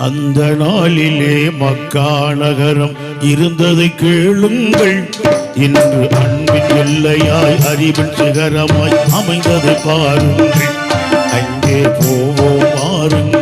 அந்த நாளிலே மக்கா நகரம் இருந்ததை கேளுங்கள். இன்று அன்பின் எல்லையாய் அறிவின் சிகரமாய் அமைந்ததை பாருங்கள். அங்கே போவோம் பாருங்கள்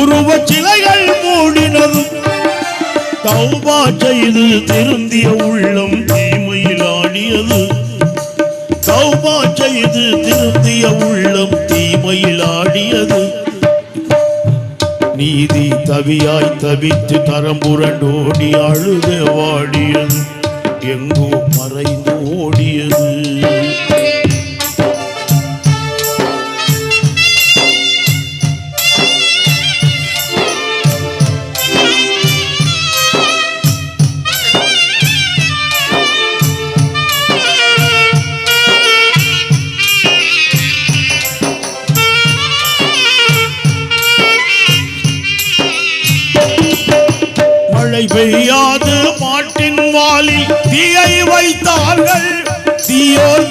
உருவ சிலைகள் மூடினதும் தௌபா செய்து திருந்திய உள்ளம் தீமையில் ஆடியது. தௌபா செய்து திருந்திய உள்ளம் தீமையில் ஆடியது. நீதி தவியாய் தவித்து தரம்புரண்டோடி அழுத வாடியது. எங்கோ மறைந்து ஓடியது.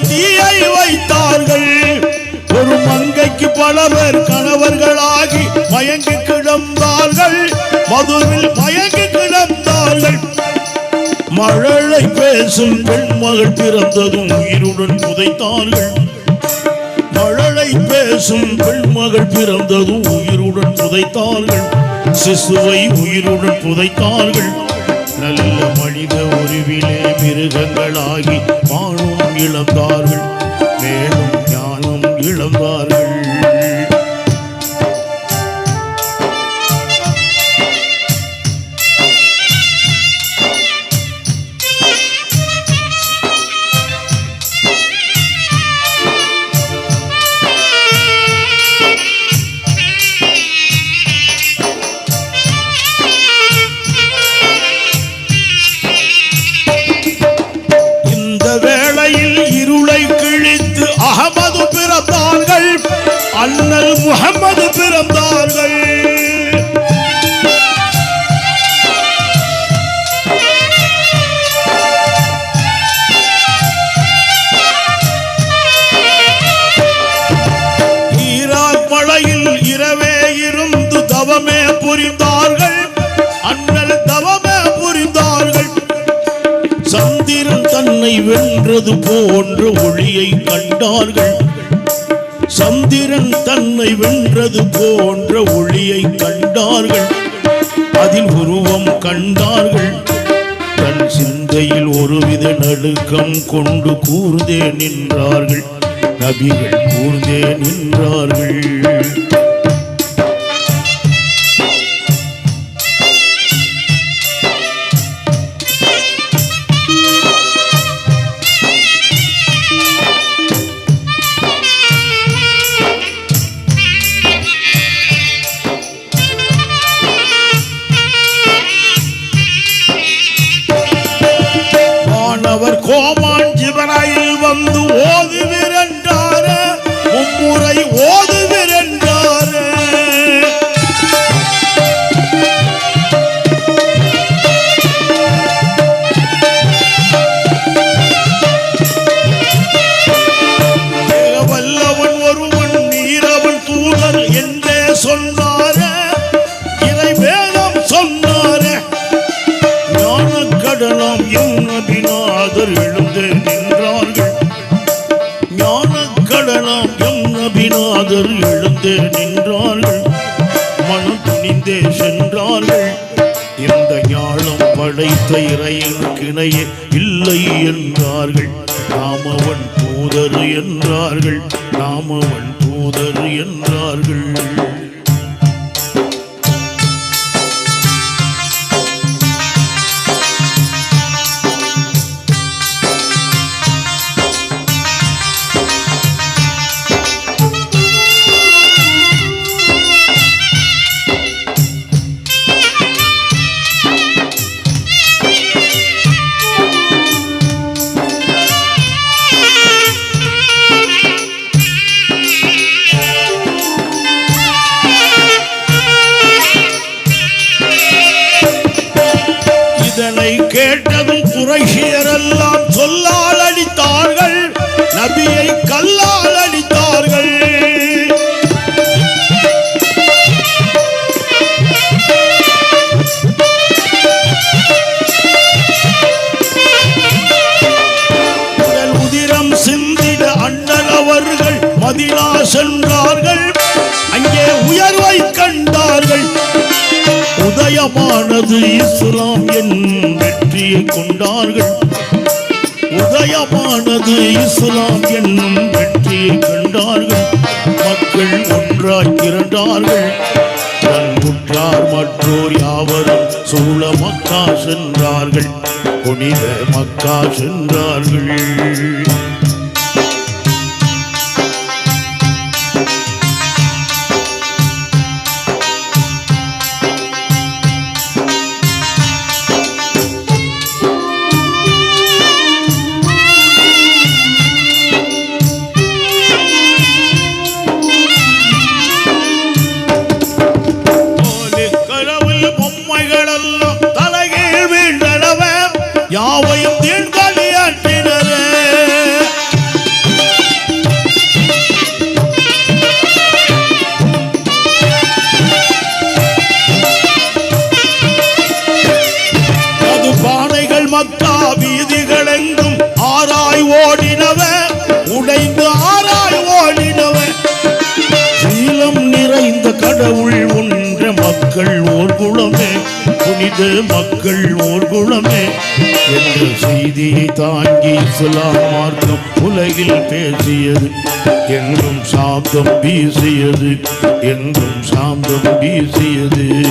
தீயை வைத்தார்கள். ஒரு மங்கைக்கு பலவர் கணவர்களாகி மயங்கி கிடந்தார்கள். மதுவில் மயங்கி கிடந்தார்கள். மழலை பேசும் பெண்மகள் பிறந்ததும் உயிருடன் புதைத்தார்கள். மழலை பேசும் பெண்மகள் பிறந்ததும் உயிருடன் புதைத்தார்கள். சிசுவை உயிருடன் புதைத்தார்கள். நல்ல மனித உருவிலே மிருகங்களாகி வாழும் இழந்தார்கள். மேலும் பிறந்தார்கள். ஈராக் மலையில் இரவே இருந்து தவமே புரிந்தார்கள். அண்ணல் தவமே புரிந்தார்கள். சந்திரன் தன்னை வென்றது போன்ற ஒளியை கண்டார்கள். சந்திரன் தன்னை வென்றது போன்ற ஒளியை கண்டார்கள். அதில் உருவம் கண்டார்கள். தன் சிந்தையில் ஒருவித நடுக்கம் கொண்டு கூர்ந்தே நின்றார்கள். நபிகள் கூர்ந்தே நின்றார்கள். கோமான் ஜிபராயில் எழுந்தே நின்றார்கள். மனம் துணிந்தே சென்றார்கள். இந்த ஞானம் படைத்த இறையனுக்கிணையே இல்லை என்றார்கள். நாம் அவன் தூதர் என்றார்கள். நாம் அவன் தூதர் என்றார்கள். சென்றார்கள். அங்கே உயர்வை கண்டார்கள். உதயமானது இஸ்லாம் என் வெற்றியை கொண்டார்கள். உதயமானது இஸ்லாம் என்னும் வெற்றியை கண்டார்கள். மக்கள் ஒன்றாய் திரண்டார்கள். தன் மற்றோர் யாவரும் சூழ மக்கா சென்றார்கள். புனித மக்கா சென்றார்கள். மக்கள் ஓர் குளமே புனித மக்கள் ஓர் குளமே என்ற செய்தியை தாங்கி இஸ்லாம் மார்க்கம் உலகில் பேசியது. என்றும் சாந்தம் வீசியது. என்றும் சாந்தம் வீசியது.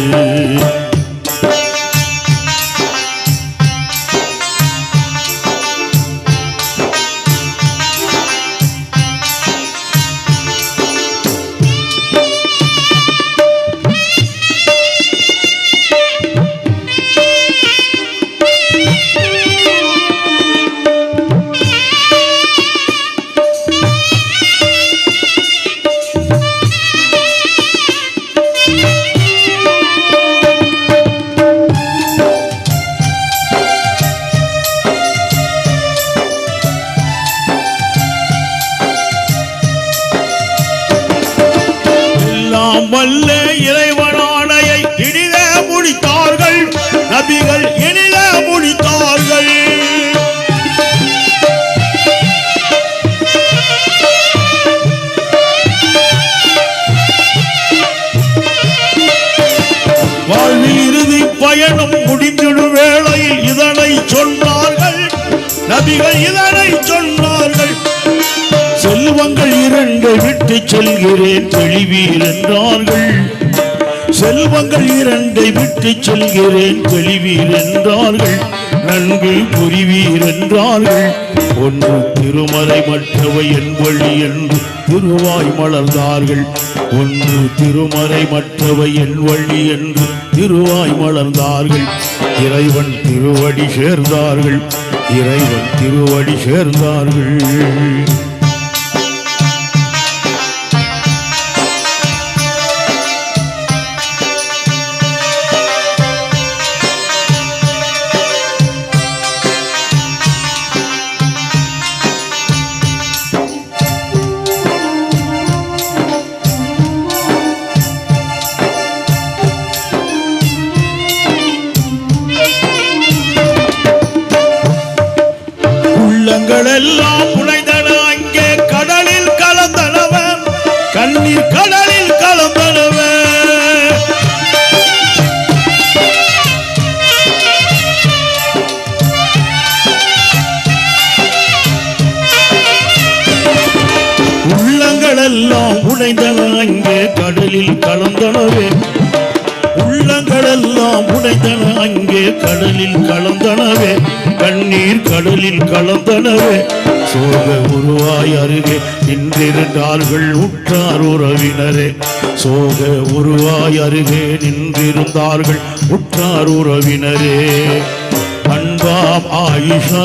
செல்கிறேன் தெளிவீர் என்றார்கள். செல்வங்கள் இரண்டை விட்டு செல்கிறேன் தெளிவீர் என்றார்கள். நன்கு புரிவீர் என்றார்கள். ஒன்று திருமலை மற்றவை என் வழி என்று திருவாய் மலர்ந்தார்கள். ஒன்று திருமறை மற்றவை என் வழி என்று திருவாய் மலர்ந்தார்கள். இறைவன் திருவடி சேர்ந்தார்கள். இறைவன் திருவடி சேர்ந்தார்கள். உடைந்தன அங்கே கடலில் கலந்தனவே. உள்ளங்களெல்லாம் உடைந்தன அங்கே கடலில் கலந்தனவே. கண்ணீர் கடலில் கலந்தனவே. சோக உருவாய் அருகே நின்றிருந்தார்கள் உற்றார் உறவினரே. சோக உருவாய் அருகே நின்றிருந்தார்கள் உற்றார் உறவினரே. அன்பாம் ஆயிஷா.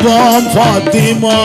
அன்பாம் ஃபாத்திமா